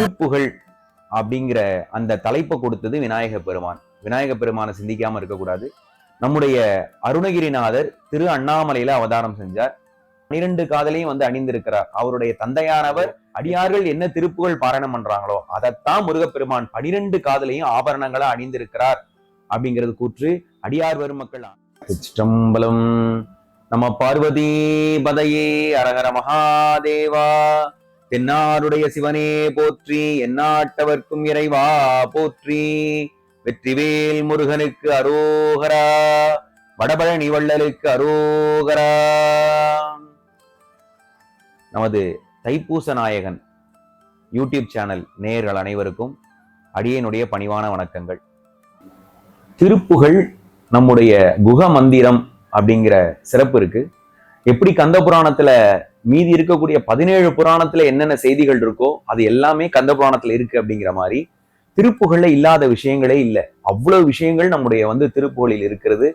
திருப்புகழ் அப்படிங்கிற அந்த தலைப்பை கொடுத்தது விநாயக பெருமான். விநாயக பெருமானை சிந்திக்காம இருக்கக்கூடாது. நம்முடைய அருணகிரிநாதர் திரு அண்ணாமலையில அவதாரம் செஞ்சார். பனிரெண்டு காதலையும் வந்து அணிந்திருக்கிறார். அவருடைய தந்தையானவர் அடியார்கள் என்ன திருப்புகழ் பாராயணம் பண்றாங்களோ அதைத்தான் முருகப்பெருமான் பனிரெண்டு காதலையும் ஆபரணங்களா அணிந்திருக்கிறார் அப்படிங்கிறது கூற்று அடியார் பெருமக்கள். சிற்றம்பலம் நம்ம பார்வதி பதையே அரகர மகாதேவா. தென்னாருடைய சிவனே போற்றி எந்நாட்டவர்க்கும் இறைவா போற்றி. வெற்றிவேல் முருகனுக்கு அரோகரா வடபழனி வள்ளலுக்கு அரோகரா. நமது தைப்பூச நாயகன் யூடியூப் சேனல் நேயர்கள் அனைவருக்கும் அடியனுடைய பணிவான வணக்கங்கள். திருப்புகழ் நம்முடைய குக மந்திரம் அப்படிங்கிற சிறப்பு இருக்கு. எப்படி கந்த புராணத்துல மீதி இருக்கக்கூடிய பதினேழு புராணத்துல என்னென்ன செய்திகள் இருக்கோ அது எல்லாமே கந்த புராணத்துல இருக்கு அப்படிங்கிற மாதிரி திருப்புகழ்ல இல்லாத விஷயங்களே இல்லை. அவ்வளவு விஷயங்கள் நம்முடைய வந்து திருப்புகழில் இருக்கிறது.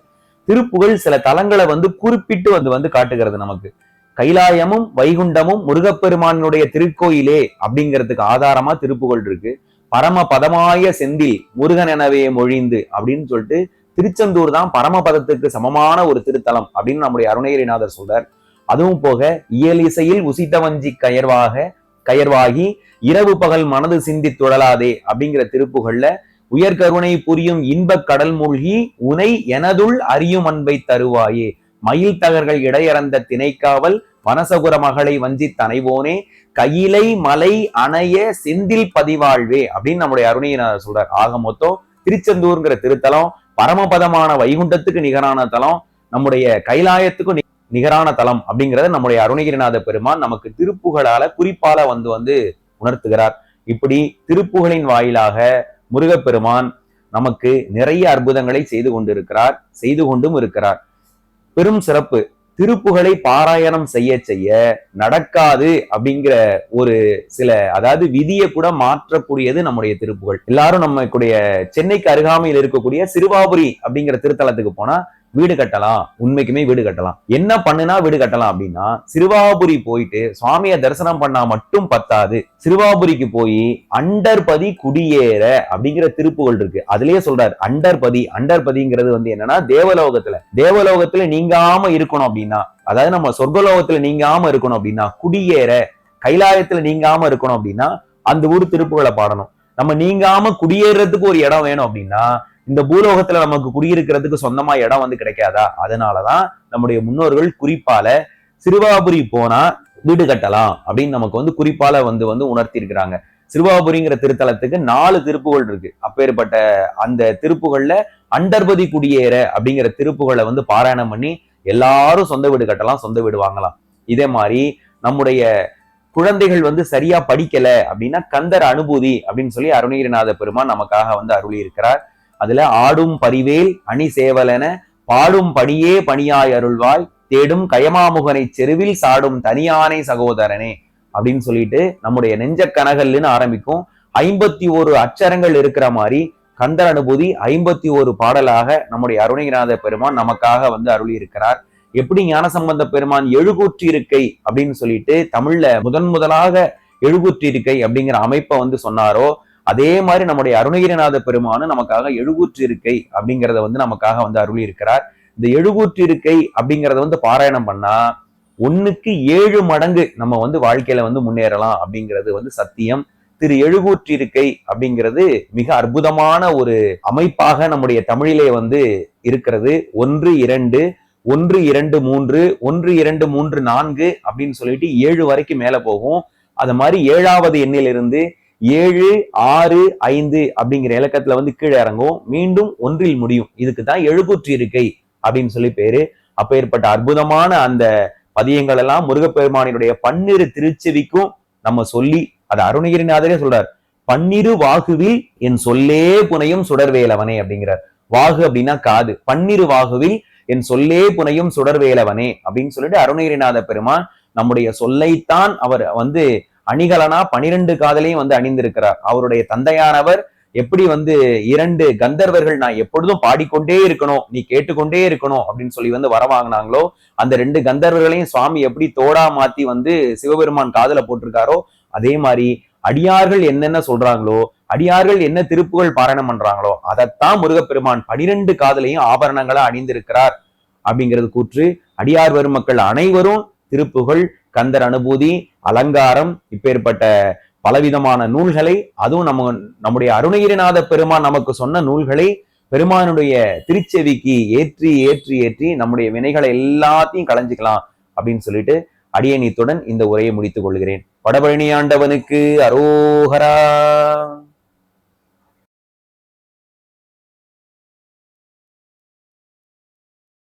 திருப்புகழ் சில தலங்களை வந்து குறிப்பிட்டு வந்து வந்து காட்டுகிறது நமக்கு. கைலாயமும் வைகுண்டமும் முருகப்பெருமானுடைய திருக்கோயிலே அப்படிங்கிறதுக்கு ஆதாரமா திருப்புகழ் இருக்கு. பரம பதமாய செந்தில் முருகன் எனவே மொழிந்து அப்படின்னு சொல்லிட்டு திருச்செந்தூர் தான் பரமபதத்துக்கு சமமான ஒரு திருத்தலம் அப்படின்னு நம்முடைய அருணகிரிநாதர் சொல்றார். அதுவும் போக இயலிசையில் உசித்தவஞ்சி கயர்வாக கயர்வாகி இரவு பகல் மனது சிந்தி துழலாதே அப்படிங்கிற திருப்புகள்ல உயர்கருணை புரியும் இன்பக் கடல் மூழ்கி உனை எனதுள் அறியும் அன்பை தருவாயே. மயில் தகர்கள் இடையறந்த திணைக்காவல் வனசகுர மகளை வஞ்சி தனைவோனே. கையிலை மலை அணைய செந்தில் பதிவாழ்வே அப்படின்னு நம்முடைய அருணையினர் சொல்றார். ஆக மொத்தம் திருச்செந்தூர்ங்கிற திருத்தலம் பரமபதமான வைகுண்டத்துக்கு நிகரான தலம். நம்முடைய கைலாயத்துக்கும் நிகரான தலம் அப்படிங்கிறத நம்முடைய அருணகிரிநாத பெருமான் நமக்கு திருப்புகளால குறிப்பால வந்து வந்து உணர்த்துகிறார். இப்படி திருப்புகளின் வாயிலாக முருகப்பெருமான் நமக்கு நிறைய அற்புதங்களை செய்து கொண்டிருக்கிறார் செய்து கொண்டும் இருக்கிறார். பெரும் சிறப்பு. திருப்புகளை பாராயணம் செய்ய செய்ய நடக்காது அப்படிங்கிற ஒரு சில அதாவது விதியை கூட மாற்றக்கூடியது நம்முடைய திருப்புகள் எல்லாரும் நம்மளுடைய சென்னைக்கு அருகாமையில் இருக்கக்கூடிய சிறுவாபுரி அப்படிங்கிற திருத்தலத்துக்கு போனா வீடு கட்டலாம் உண்மைக்குமே வீடு கட்டலாம். என்ன பண்ணுனா வீடு கட்டலாம் அப்படின்னா சிறுவாபுரி போயிட்டு சுவாமியை தரிசனம் பண்ணா மட்டும் பத்தாது. சிறுவாபுரிக்கு போய் அண்டர்பதி குடியேற அப்படிங்கிற திருப்புகள் இருக்கு. அதுலயே சொல்றாரு அண்டர்பதி அண்டர்பதிங்கிறது வந்து என்னன்னா தேவலோகத்துல. தேவலோகத்துல நீங்காம இருக்கணும் அப்படின்னா அதாவது நம்ம சொர்க்கலோகத்துல நீங்காம இருக்கணும் அப்படின்னா குடியேற கைலாயத்துல நீங்காம இருக்கணும் அப்படின்னா அந்த ஊர் திருப்புகளை பாடணும். நம்ம நீங்காம குடியேறதுக்கு ஒரு இடம் வேணும் அப்படின்னா இந்த பூலோகத்துல நமக்கு குடியிருக்கிறதுக்கு சொந்தமா இடம் வந்து கிடைக்காதா? அதனாலதான் நம்முடைய முன்னோர்கள் குறிப்பால சிறுவாபுரி போனா வீடு கட்டலாம் அப்படின்னு நமக்கு வந்து குறிப்பால வந்து வந்து உணர்த்தி இருக்கிறாங்க சிறுவாபுரிங்கிற திருத்தலத்துக்கு நாலு திருப்புகள் இருக்கு. அப்பேற்பட்ட அந்த திருப்புகள்ல அண்டர்பதி குடியேற அப்படிங்கிற திருப்புகளை வந்து பாராயணம் பண்ணி எல்லாரும் சொந்த வீடு கட்டலாம் சொந்த வீடு வாங்கலாம். இதே மாதிரி நம்முடைய குழந்தைகள் வந்து சரியா படிக்கல அப்படின்னா கந்தர் அனுபூதி அப்படின்னு சொல்லி அருணகிரிநாத பெருமான் நமக்காக வந்து அருளி இருக்கிறார் அதுல ஆடும் பரிவேல் அணி சேவலென பாடும் பணியே பணியாய் அருள்வாய் தேடும் கயமாமுகனை செருவில் சாடும் தனியானை சகோதரனே அப்படின்னு சொல்லிட்டு நம்முடைய நெஞ்ச கனகல்னு ஆரம்பிக்கும். ஐம்பத்தி ஒரு அச்சரங்கள் இருக்கிற மாதிரி கந்தர் அனுபூதி ஐம்பத்தி ஒரு பாடலாக நம்முடைய அருணகிநாத பெருமான் நமக்காக வந்து அருளி இருக்கிறார் எப்படி ஞானசம்பந்த பெருமான் எழுகூற்றி இருக்கை அப்படின்னு சொல்லிட்டு தமிழ்ல முதன் முதலாக எழுகூற்றி இருக்கை அப்படிங்கிற அமைப்பை வந்து சொன்னாரோ அதே மாதிரி நம்முடைய அருணகிரிநாத பெருமானு நமக்காக எழுகூற்று இருக்கை அப்படிங்கிறத வந்து நமக்காக வந்து அருளி இருக்கிறார் இந்த எழுகூற்று இருக்கை அப்படிங்கிறத வந்து பாராயணம் பண்ணா ஒன்னுக்கு ஏழு மடங்கு நம்ம வந்து வாழ்க்கையில வந்து முன்னேறலாம் அப்படிங்கிறது வந்து சத்தியம். திரு எழுகூற்றிருக்கை அப்படிங்கிறது மிக அற்புதமான ஒரு அமைப்பாக நம்முடைய தமிழிலே வந்து இருக்கிறது. ஒன்று இரண்டு ஒன்று இரண்டு மூன்று ஒன்று இரண்டு மூன்று நான்கு அப்படின்னு சொல்லிட்டு ஏழு வரைக்கும் மேல போகும். அது மாதிரி ஏழாவது எண்ணிலிருந்து ஏழு ஆறு ஐந்து அப்படிங்கிற இலக்கத்துல வந்து கீழே இறங்கும். மீண்டும் ஒன்றில் முடியும். இதுக்கு தான் எழுகூற்றி இருக்கை அப்படின்னு சொல்லி பேரு. அப்பேற்பட்ட அற்புதமான அந்த பதியங்கள் எல்லாம் முருகப்பெருமானினுடைய பன்னிரு திருச்செவிக்கும் நம்ம சொல்லி அது அருணகிரிநாதரே சொல்றார். பன்னிரு வாகுவில் என் சொல்லே புனையும் சுடர்வேலவனே அப்படிங்கிறார். வாகு அப்படின்னா காது. பன்னிரு வாகுவில் என் சொல்லே புனையும் சுடர்வேலவனே அப்படின்னு சொல்லிட்டு அருணகிரிநாத பெருமான் நம்முடைய சொல்லைத்தான் அவர் வந்து அணிகலனா பனிரெண்டு காதலையும் வந்து அணிந்திருக்கிறார். அவருடைய தந்தையானவர் எப்படி வந்து இரண்டு கந்தர்வர்கள் நான் எப்பொழுதும் பாடிக்கொண்டே இருக்கணும் நீ கேட்டுக்கொண்டே இருக்கணும் அப்படின்னு சொல்லி வந்து வரவாங்கினாங்களோ அந்த ரெண்டு கந்தர்வர்களையும் சுவாமி எப்படி தோடா மாத்தி வந்து சிவபெருமான் காதல போட்டிருக்காரோ அதே மாதிரி அடியார்கள் என்னென்ன சொல்றாங்களோ அடியார்கள் என்ன திருப்புகள் பாராயணம் பண்றாங்களோ அதைத்தான் முருகப்பெருமான் பனிரெண்டு காதலையும் ஆபரணங்களா அணிந்திருக்கிறார். அப்படிங்கிறது கூற்று. அடியார் பெருமக்கள் அனைவரும் திருப்புகள் கந்தர் அனுபூதி அலங்காரம் இப்பேற்பட்ட பலவிதமான நூல்களை அதுவும் நம்ம நம்முடைய அருணகிரிநாத பெருமான் நமக்கு சொன்ன நூல்களை பெருமானுடைய திருச்செவிக்கு ஏற்றி ஏற்றி ஏற்றி நம்முடைய வினைகளை எல்லாத்தையும் களைஞ்சிக்கலாம் அப்படின்னு சொல்லிட்டு அடியணித்துடன் இந்த உரையை முடித்துக் கொள்கிறேன். வடபழனி ஆண்டவனுக்கு அரோகரா.